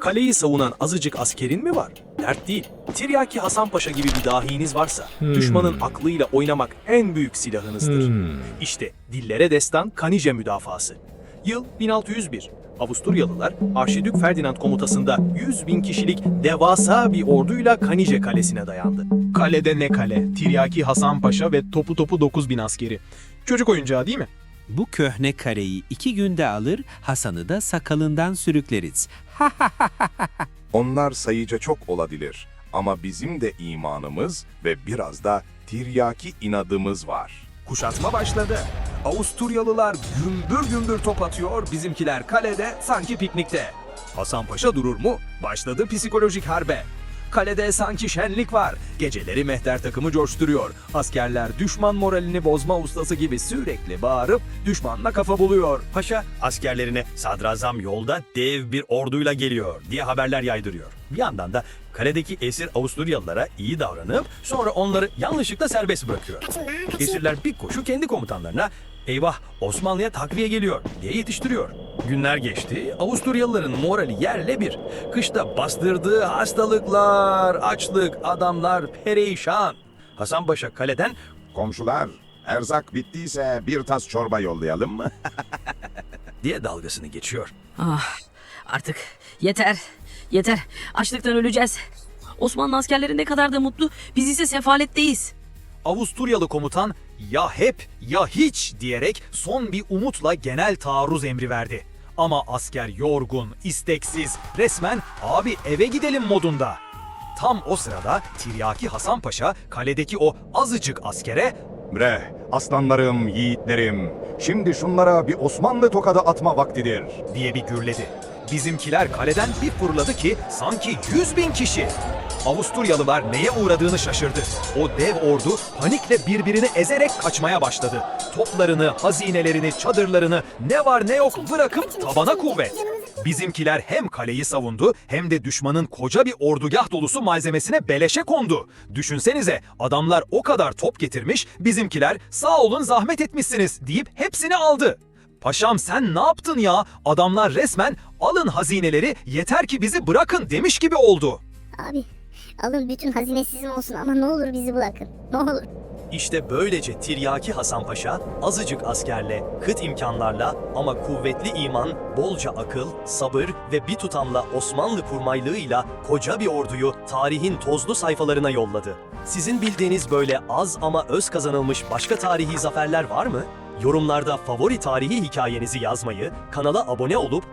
Kaleyi savunan azıcık askerin mi var? Dert değil. Tiryaki Hasan Paşa gibi bir dahiniz varsa, düşmanın aklıyla oynamak en büyük silahınızdır. İşte dillere destan Kanice müdafası. Yıl 1601. Avusturyalılar Arşidük Ferdinand komutasında 100 bin kişilik devasa bir orduyla Kanice kalesine dayandı. Kalede ne kale? Tiryaki Hasan Paşa ve topu topu 9000 askeri. Çocuk oyuncağı değil mi? Bu köhne kareyi iki günde alır, Hasan'ı da sakalından sürükleriz. Onlar sayıca çok olabilir ama bizim de imanımız ve biraz da tiryaki inadımız var. Kuşatma başladı. Avusturyalılar gümbür gümbür top atıyor, bizimkiler kalede sanki piknikte. Hasan Paşa durur mu? Başladı psikolojik harbe. Kalede sanki şenlik var. Geceleri mehter takımı coşturuyor. Askerler düşman moralini bozma ustası gibi sürekli bağırıp düşmanla kafa buluyor. Paşa askerlerine sadrazam yolda dev bir orduyla geliyor diye haberler yaydırıyor. Bir yandan da kaledeki esir Avusturyalılara iyi davranıp sonra onları yanlışlıkla serbest bırakıyor. Esirler bir koşu kendi komutanlarına eyvah Osmanlı'ya takviye geliyor diye yetiştiriyor. Günler geçti, Avusturyalıların morali yerle bir. Kışta bastırdığı hastalıklar, açlık, adamlar perişan. Hasan Paşa kaleden Komşular, erzak bittiyse bir tas çorba yollayalım mı? diye dalgasını geçiyor. Ah, artık yeter. Yeter. Açlıktan öleceğiz. Osmanlı askerleri ne kadar da mutlu. Biz ise sefaletteyiz. Avusturyalı komutan ya hep ya hiç diyerek son bir umutla genel taarruz emri verdi. Ama asker yorgun, isteksiz, resmen abi eve gidelim modunda. Tam o sırada Tiryaki Hasan Paşa kaledeki o azıcık askere Bre, aslanlarım, yiğitlerim. Şimdi şunlara bir Osmanlı tokadı atma vaktidir. diye bir gürledi. Bizimkiler kaleden bir fırladı ki sanki 100 bin kişi. Avusturyalılar neye uğradığını şaşırdı. O dev ordu panikle birbirini ezerek kaçmaya başladı. Toplarını, hazinelerini, çadırlarını ne var ne yok bırakıp tabana kuvvet. Bizimkiler hem kaleyi savundu hem de düşmanın koca bir ordugah dolusu malzemesine beleşe kondu. Düşünsenize adamlar o kadar top getirmiş, bizimkiler sağ olun zahmet etmişsiniz deyip hepsini aldı. Paşam sen ne yaptın ya? Adamlar resmen alın hazineleri yeter ki bizi bırakın demiş gibi oldu. Abi alın bütün hazine sizin olsun ama ne olur bizi bırakın. Ne olur. İşte böylece Tiryaki Hasan Paşa azıcık askerle, kıt imkanlarla ama kuvvetli iman, bolca akıl, sabır ve bir tutamla Osmanlı kurmaylığıyla koca bir orduyu tarihin tozlu sayfalarına yolladı. Sizin bildiğiniz böyle az ama öz kazanılmış başka tarihi zaferler var mı? Yorumlarda favori tarihi hikayenizi yazmayı, kanala abone olup